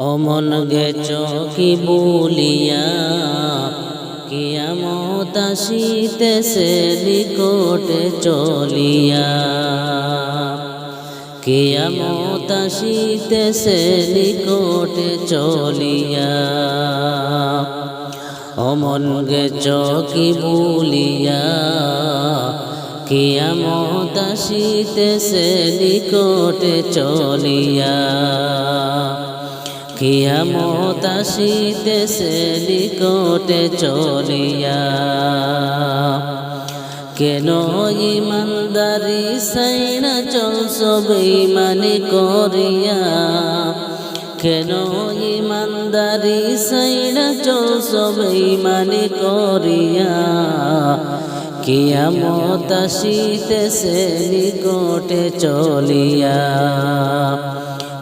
অমন গেছ কি বলিয়া কিয়ামত আসিতেছে নিকটে চলিয়া। কিয়ামত আসিতেছে নিকটে চলিয়া। অমন গেছ কি বলিয়া কিয়ামত আসিতেছে নিকটে চলিয়া। কিয়ামত আসিতেছে নিকটে চলিয়া, কেন ইমানদারি সাইনা চল সবই মানে করিয়া, কেন ইমানদারি সাইনা চল সবই মানে করিয়া, কিয়ামত আসিতেছে নিকটে চলিয়া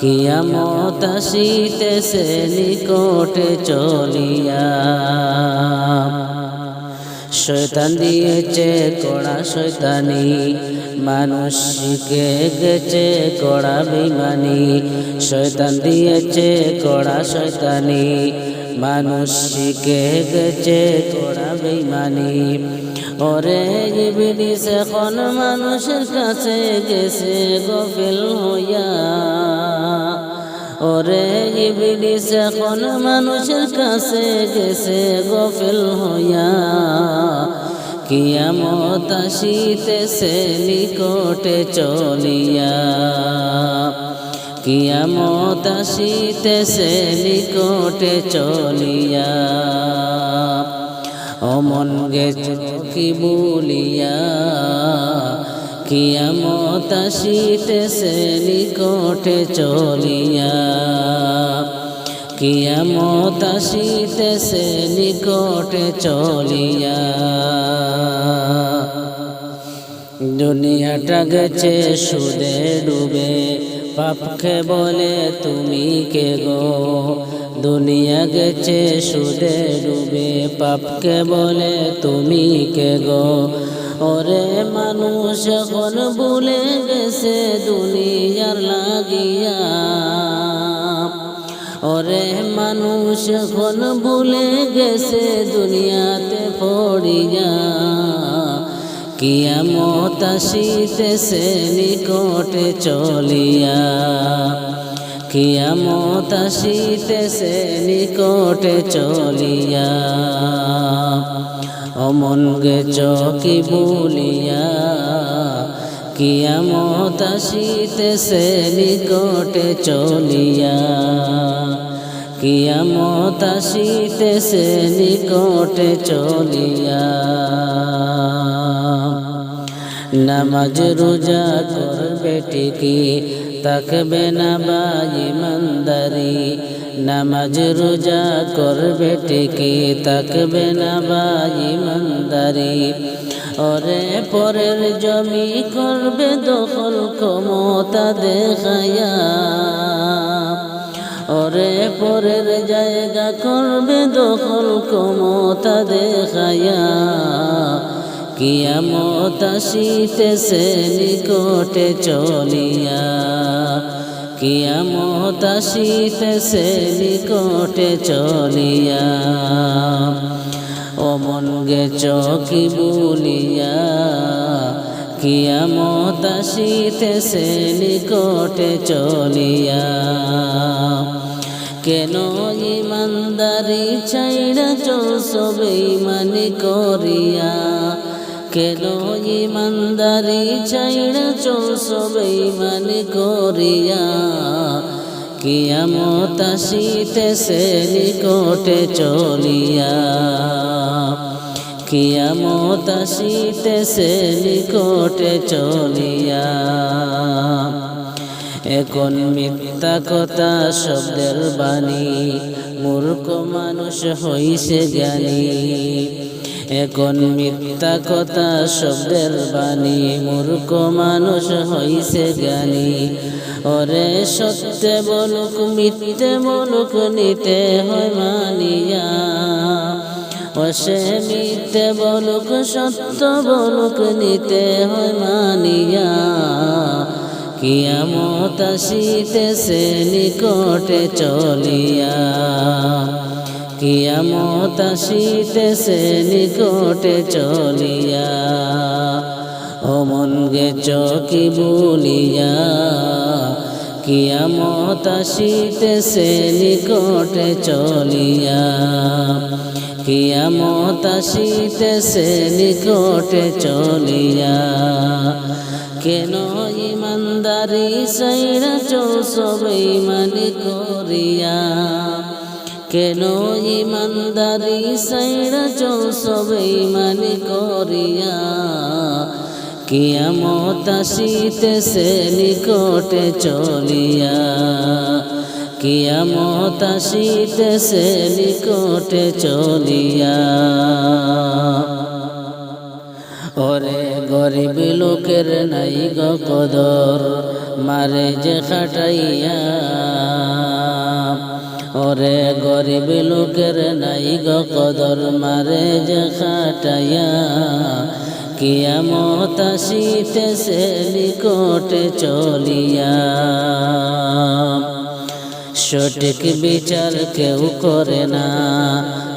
কিয়ামত আসিতেছে নিকটে চলিয়া। শয়তান দিয়েছে কড়া শয়তানি, মানুষকে গেছে কড়া বেমানি শয়তান দিয়েছে কড়া শয়তানি, মানুষকে গেছে কড়া বেমানি ওরে ইবলিস, এখন মানুষের কাছে গেছে গফিল হইয়া। ওরে ইবলিস, এখন মানুষের কাছে গেছে গফিল হইয়া। কিয়ামত আসিতেছে নিকটে চলিয়া। কিয়ামত আসিতেছে নিকটে চলিয়া। অমন গেছ কি বলিয়া? কিয়ামত আসিতেছে নিকটে চলিয়া। কিয়ামত আসিতেছে নিকটে চলিয়া। দুনিয়াটা গেছে সুদে ডুবে। পাপকে বলে, তুমি কে গো? দুনিয়া গেছে, সুদে ডুবে। পাপকে বলে, তুমি কে গো? ওরে মানুষ এখন ভুলে গেছে দুনিয়ার লাগিয়া। ওরে মানুষ এখন ভুলে গেছে দুনিয়াতে পড়িয়া কিয়ামত আসিতেছে নিকটে চলিয়া, কিয়ামত আসিতেছে নিকটে চলিয়া, অমন গেছ কি বলিয়া, কিয়ামত আসিতেছে নিকটে চলিয়া, কিয়ামত আসিতেছে নিকটে চলিয়া। নামাজ রোজা করবে টিকি তাকবে না বাই মন্দারি। নামাজ রোজা করবে টিকি তাকবে না বাই মন্দারি। ওরে পরের জমি করবে দখল ক্ষমতা দেখায়া ওরে পরের জায়গা করবে দখল ক্ষমতা দেখায়া কিয়ামত আসিতেছে নিকটে চলিয়া, কিয়ামত আসিতেছে নিকটে চলিয়া, অমন গেছ কি বলিয়া, কিয়ামত আসিতেছে নিকটে চলিয়া, কেন ইমানদারি ছাইড়া চল সবেই মানে করিয়া কেন ইমানদারি ছাইড়া চল সবেই মানে করিয়া। কিয়ামত আসিতেছে নিকটে চলিয়া। কিয়ামত আসিতেছে নিকটে চলিয়া। এখন মিথ্যা কথা শব্দের বাণী, মূর্খ মানুষ হইছে জ্ঞানী। এখন মিথ্যা কথা শব্দের বাণী, মূর্খ মানুষ হইছে জ্ঞানী। ওরে সত্যে বলুক, মিথ্যে বলুক, নিতে হয় মানিয়া। ও সে মিথ্যে বলুক, সত্য বলুক, নিতে হয় মানিয়া। কিয়ামত আসিতেছে, নিকটে চলিয়া। কিয়ামত আসিতেছে, নিকটে চলিয়া। ও মন গে চকি বলিয়া, কিয়ামত আসিতেছে, নিকটে চলিয়া। কিয়ামত আসিতেছে, নিকটে চলিয়া। কেন ইমানদারি সাইরা চৌসবে মানি করিয়া? কেন ইমানদারি সাইরা চৌসবে মানি করিয়া। কিয়ামত আসিতেছে নিকটে চলিয়া। কিয়ামত আসিতেছে নিকটে চলিয়া। ওরে গরিব লোকের নাই গো কদর, মারে যে খাটাইয়া। ওরে গরিব লোকের নাই গো কদর, মারে যে খাটাইয়া। কিয়ামত আসিতে সে নিকটে চলিয়া। সঠিক বিচার কেউ করে না,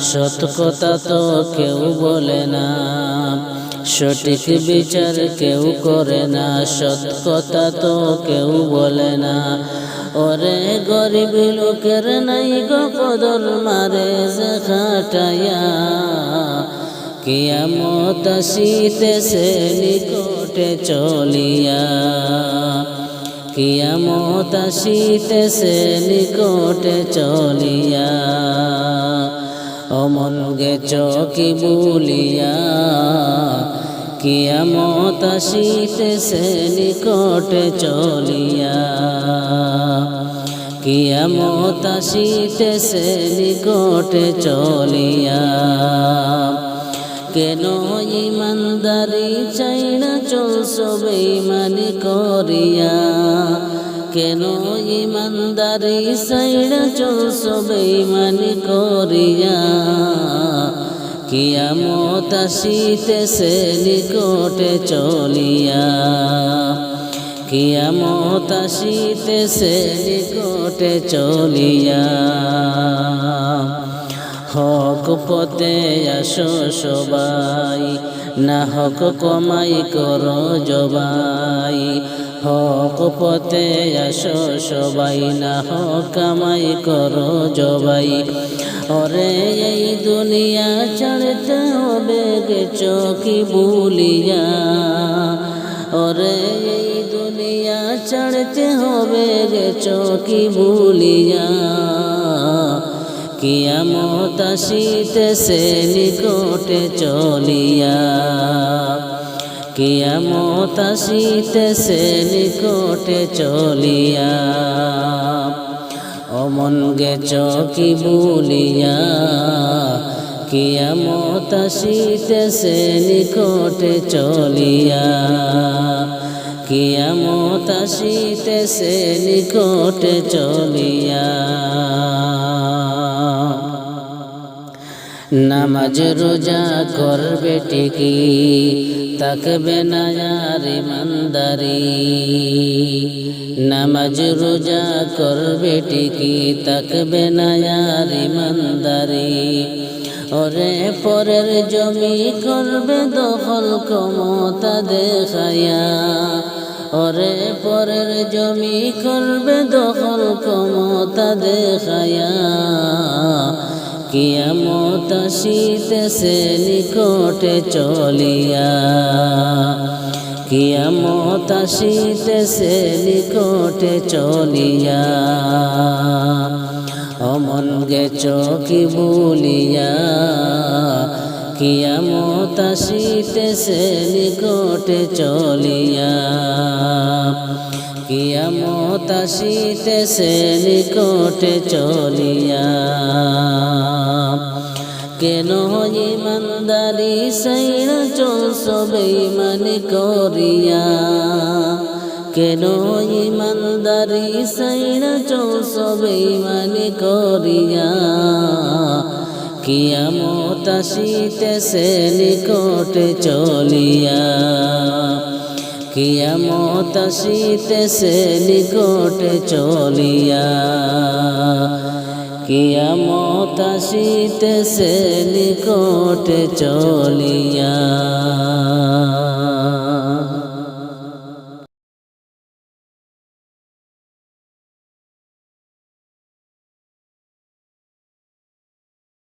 সৎ কথা তো কেউ বলে না। সঠিক বিচার কেউ করে না, সৎ কথা তো কেউ বলে না। ওরে গরিব লোকের নাই গো কদর, মারে যে খাটাইয়া। কিয়ামত আসিতেছে নিকটে চলিয়া। কিয়ামত আসিতেছে নিকটে চলিয়া। অমন গে চকি বলিয়া কিয়ামত আসিতেছে নিকটে চলিয়া। কিয়ামত আসিতেছে নিকটে চলিয়া। কেন কেন ইমানদারি না চলছ বেইমানি করিয়া। কিয়ামত আসিতেছে নিকটে চলিয়া। কিয়ামত আসিতেছে নিকটে চলিয়া। হক পথে আসো সবাই, না হক কমাই কর জবাই। হক পথে আসো, সবাই না হক কামাই কর জবাই। ওরে এই দুনিয়া ছাড়তে হবে গে চকি ভুলিয়া ওরে এই দুনিয়া ছাড়তে হবে গে চকি ভুলিয়া কিয়ামত আসিতেছে নিকটে চলিয়া। কিয়ামত আসিতেছে নিকটে চলিয়া, অমন গে চকি বলিয়া, কিয়ামত আসিতেছে নিকটে চলিয়া, কিয়ামত আসিতেছে নিকটে চলিয়া। নামাজ রোজা করবে টিকি তাকবে না আর নামাজ রোজা করবে টিকি তাকবে না আর ইমানদারি। ওরে পরের জমি করবে দখল ক্ষমতা দেখায়া ওরে পরের জমি করবে দখল ক্ষমতা দেখায়া কিয়ামত আসিতেছে নিকটে চলিয়া। কিয়ামত আসিতেছে নিকটে চলিয়া। অমন গে চকি বলিয়া। কিয়ামত আসিতেছে নিকটে চলিয়া। কিয়ামত আসিতেছে, নিকটে চলিয়া। কেন ইমানদারি সাইরা চলছ বেইমানি করিয়া? কেন ইমানদারি সাইরা চলছ বেইমানি করিয়া? কিয়ামত আসিতেছে, নিকটে চলিয়া। কিয়ামত আসিতেছে নিকটে চলিয়া। কিয়ামত আসিতেছে নিকটে চলিয়া।